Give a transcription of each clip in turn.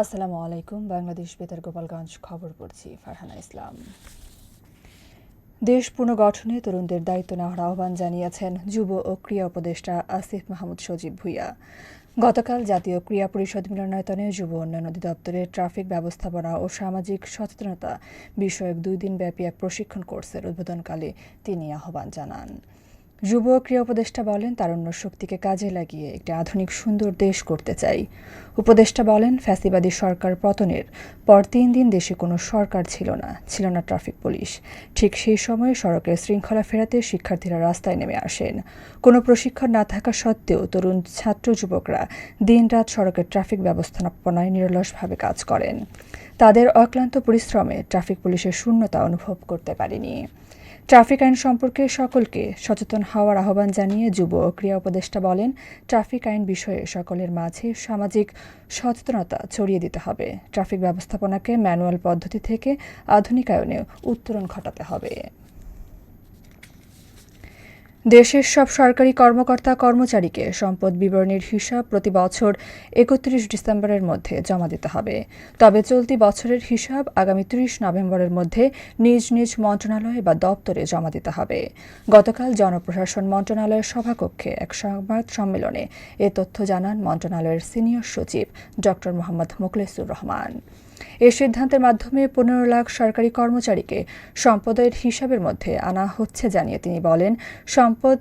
আসসালামু আলাইকুম, বাংলাদেশ বেতার গোপালগঞ্জ খবর পড়ছি ফারহানা ইসলাম। দেশ পুনর্গঠনে তরুণদের দায়িত্ব নেওয়ার আহ্বান জানিয়েছেন যুব ও ক্রীড়া উপদেষ্টা আসিফ মাহমুদ সজীব ভুইয়া। গতকাল জাতীয় ক্রীড়া পরিষদ মিলনায়তনে যুব উন্নয়ন অধিদপ্তরের ট্রাফিক ব্যবস্থাপনা ও সামাজিক সচেতনতা বিষয়ক দুই দিনব্যাপী এক প্রশিক্ষণ কোর্সের উদ্বোধনকালে তিনি আহ্বান জানান। যুব ক্রিয়া উপদেষ্টা বলেন, তারুণ্য শক্তিকে কাজে লাগিয়ে একটি আধুনিক সুন্দর দেশ করতে চাই। উপদেষ্টা বলেন, ফ্যাসিবাদী সরকার পতনের পর তিন দিন দেশে কোনো সরকার ছিল না ছিল না ট্রাফিক পুলিশ। ঠিক সেই সময়ে সড়কের শৃঙ্খলা ফেরাতে শিক্ষার্থীরা রাস্তায় নেমে আসেন। কোনো প্রশিক্ষণ না থাকা সত্ত্বেও তরুণ ছাত্র যুবকরা দিনরাত সড়কের ট্রাফিক ব্যবস্থাপনায় নিরলসভাবে কাজ করেন। তাদের অক্লান্ত পরিশ্রমে ট্রাফিক পুলিশের শূন্যতা অনুভব করতে পারেনি। ট্রাফিক আইন সম্পর্কে সকলকে সচেতন হওয়ার আহ্বান জানিয়ে যুব ও ক্রীড়া উপদেষ্টা বলেন, ট্রাফিক আইন বিষয়ে সকলের মাঝে সামাজিক সচেতনতা ছড়িয়ে দিতে হবে। ট্রাফিক ব্যবস্থাপনাকে ম্যানুয়াল পদ্ধতি থেকে আধুনিকায়নে উত্তরণ ঘটাতে হবে। দেশের সব সরকারি কর্মকর্তা কর্মচারীকে সম্পদ বিবরণীর হিসাব প্রতি বছর একত্রিশ ডিসেম্বরের মধ্যে জমা দিতে হবে। তবে চলতি বছরের হিসাব আগামী ত্রিশ নভেম্বরের মধ্যে নিজ নিজ মন্ত্রণালয় বা দপ্তরে জমা দিতে হবে। গতকাল জনপ্রশাসন মন্ত্রণালয়ের সভাকক্ষে এক সংবাদ সম্মেলনে এ তথ্য জানান মন্ত্রণালয়ের সিনিয়র সচিব ড মোহাম্মদ মোখলেসুর রহমান। এ সিদ্ধান্তের মাধ্যমে পনেরো লাখ সরকারি কর্মচারীকে সম্পদের হিসাবের মধ্যে আনা হচ্ছে জানিয়ে তিনি বলেন সম্পদ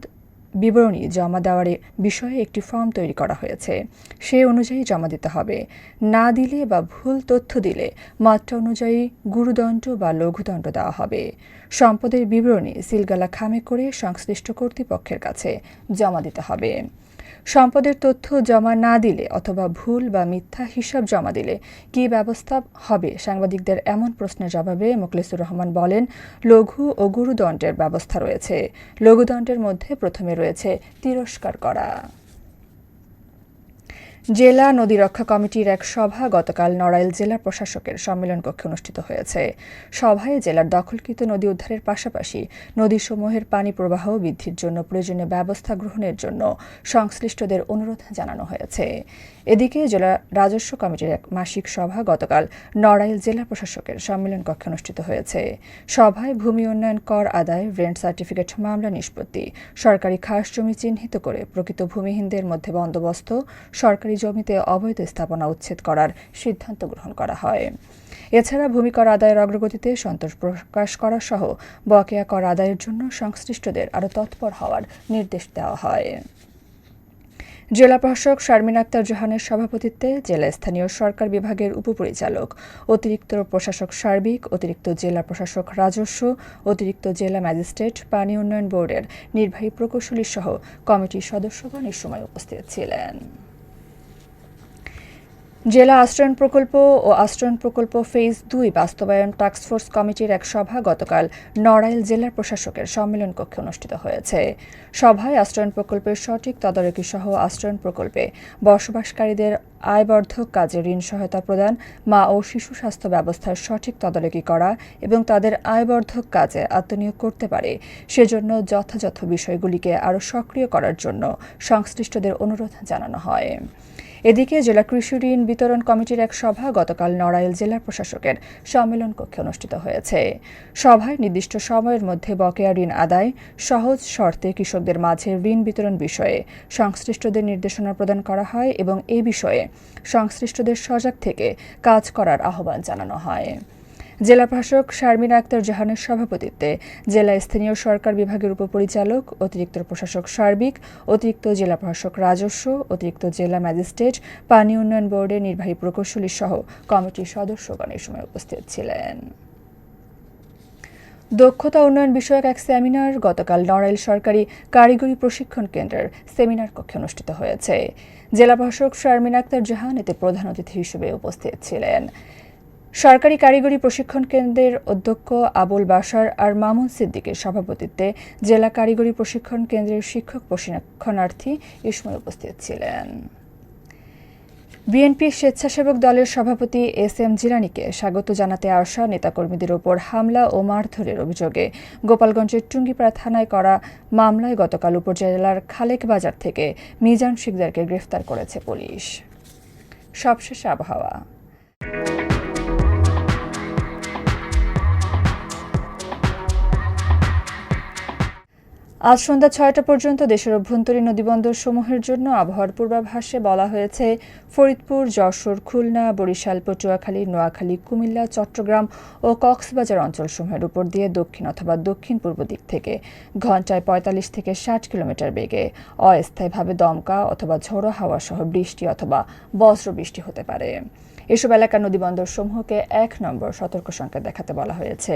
বিবরণী জমা দেওয়ার বিষয়ে একটি ফর্ম তৈরি করা হয়েছে। সে অনুযায়ী জমা দিতে হবে। না দিলে বা ভুল তথ্য দিলে মাত্রা অনুযায়ী গুরুদণ্ড বা লঘুদণ্ড দেওয়া হবে। সম্পদের বিবরণী সিলগালা খামে করে সংশ্লিষ্ট কর্তৃপক্ষের কাছে জমা দিতে হবে। সম্পদের তথ্য জমা না দিলে অথবা ভুল বা মিথ্যা হিসাব জমা দিলে কি ব্যবস্থা হবে? সাংবাদিকদের এমন প্রশ্নের জবাবে মোখলেসুর রহমান বলেন, লঘু ও গুরুদণ্ডের ব্যবস্থা রয়েছে। লঘুদণ্ডের মধ্যে প্রথমে রয়েছে তিরস্কার করা। জেলা নদী রক্ষা কমিটির এক সভা গতকাল নড়াইল জেলা প্রশাসকের সম্মেলন কক্ষে অনুষ্ঠিত হয়েছে। সভায় জেলার দখলকৃত নদী উদ্ধারের পাশাপাশি নদীসমূহের পানি প্রবাহ বৃদ্ধির জন্য প্রয়োজনীয় ব্যবস্থা গ্রহণের জন্য সংশ্লিষ্টদের অনুরোধ জানানো হয়েছে। এদিকে জেলা রাজস্ব কমিটির এক মাসিক সভা গতকাল নড়াইল জেলা প্রশাসকের সম্মেলন কক্ষে অনুষ্ঠিত হয়েছে। সভায় ভূমি উন্নয়ন কর আদায় রেন্ট সার্টিফিকেট মামলা নিষ্পত্তি, সরকারি খাস জমি চিহ্নিত করে প্রকৃত ভূমিহীনদের মধ্যে বন্দোবস্ত, সরকারি জমিতে অবৈধ স্থাপনা উচ্ছেদ করার সিদ্ধান্ত গ্রহণ করা হয়। এছাড়া ভূমি কর আদায়ের অগ্রগতিতে সন্তোষ প্রকাশ করা সহ বকেয়া কর আদায়ের জন্য সংশ্লিষ্টদের আরও তৎপর হওয়ার নির্দেশ দেওয়া হয়। জেলা প্রশাসক শারমিন আক্তার জাহানের সভাপতিত্বে জেলা স্থানীয় সরকার বিভাগের উপপরিচালক, অতিরিক্ত প্রশাসক সার্বিক, অতিরিক্ত জেলা প্রশাসক রাজস্ব, অতিরিক্ত জেলা ম্যাজিস্ট্রেট, পানি উন্নয়ন বোর্ডের নির্বাহী প্রকৌশলী সহ কমিটির সদস্যগণ এ সময় উপস্থিত ছিলেন। জেলা আশ্রয়ণ প্রকল্প ও আশ্রয়ণ প্রকল্প ফেজ দুই বাস্তবায়ন টাস্কফোর্স কমিটির এক সভা গতকাল নড়াইল জেলা প্রশাসকের সম্মেলন কক্ষে অনুষ্ঠিত হয়েছে। সভায় আশ্রয়ণ প্রকল্পের সঠিক তদারকি সহ আশ্রয়ণ প্রকল্পে বসবাসকারীদের আয়বর্ধক কাজে ঋণ সহায়তা প্রদান, মা ও শিশু স্বাস্থ্য ব্যবস্থার সঠিক তদারকি করা এবং তাদের আয়বর্ধক কাজে আত্মনিয়োগ করতে পারে। সেজন্য যথাযথ বিষয়গুলিকে আরও সক্রিয় করার জন্য সংশ্লিষ্টদের অনুরোধ জানানো হয়। এদিকে জেলা কৃষি ঋণ বিতরণ কমিটির এক সভা গতকাল নড়াইল জেলা প্রশাসকের সম্মেলন কক্ষে অনুষ্ঠিত হয়েছে। সভায় নির্দিষ্ট সময়ের মধ্যে বকেয়া ঋণ আদায়, সহজ শর্তে কৃষকদের মাঝে ঋণ বিতরণ বিষয়ে সংশ্লিষ্টদের নির্দেশনা প্রদান করা হয় এবং এ বিষয়ে সংশ্লিষ্টদের সজাগ থেকে কাজ করার আহ্বান জানানো হয়। জেলা প্রশাসক শারমিন আক্তার জাহানের সভাপতিত্বে জেলা স্থানীয় সরকার বিভাগের উপপরিচালক, অতিরিক্ত প্রশাসক সার্বিক, অতিরিক্ত জেলা প্রশাসক রাজস্ব, অতিরিক্ত জেলা ম্যাজিস্ট্রেট, পানি উন্নয়ন বোর্ডের নির্বাহী প্রকৌশলী সহ কমিটির সদস্যগণ এ সময় উপস্থিত ছিলেন। দক্ষতা উন্নয়ন বিষয়ক এক সেমিনার গতকাল নড়াইল সরকারি কারিগরি প্রশিক্ষণ কেন্দ্রের সেমিনার কক্ষে অনুষ্ঠিত হয়েছে। জেলা প্রশাসক শারমিন আক্তার জাহান এতে প্রধান অতিথি হিসেবে উপস্থিত ছিলেন। সরকারি কারিগরি প্রশিক্ষণ কেন্দ্রের অধ্যক্ষ আবুল বাসার আর মামুন সিদ্দিকের সভাপতিত্বে জেলা কারিগরি প্রশিক্ষণ কেন্দ্রের শিক্ষক প্রশিক্ষণার্থী এ সময় উপস্থিত ছিলেন। বিএনপি স্বেচ্ছাসেবক দলের সভাপতি এস এম জিলানিকে স্বাগত জানাতে আসা নেতাকর্মীদের ওপর হামলা ও মারধরের অভিযোগে গোপালগঞ্জের টুঙ্গিপাড়া থানায় করা মামলায় গতকাল উপজেলার খালেক বাজার থেকে মিজান শিকদারকে গ্রেফতার করেছে পুলিশ। সবশেষ আবহাওয়া। আজ সন্ধ্যা ছয়টা পর্যন্ত দেশের অভ্যন্তরীণ নদীবন্দর সমূহের জন্য আবহাওয়ার পূর্বাভাসে বলা হয়েছে, ফরিদপুর, যশোর, খুলনা, বরিশাল, পটুয়াখালী, নোয়াখালী, কুমিল্লা, চট্টগ্রাম ও কক্সবাজার অঞ্চলসমূহের উপর দিয়ে দক্ষিণ অথবা দক্ষিণ পূর্ব দিক থেকে ঘন্টায় পঁয়তাল্লিশ থেকে ষাট কিলোমিটার বেগে অস্থায়ীভাবে দমকা অথবা ঝোড়ো হাওয়া সহ বৃষ্টি অথবা বজ্র বৃষ্টি হতে পারে। এসব এলাকার নদীবন্দর সমূহকে এক নম্বর সতর্ক সংকেত দেখাতে বলা হয়েছে।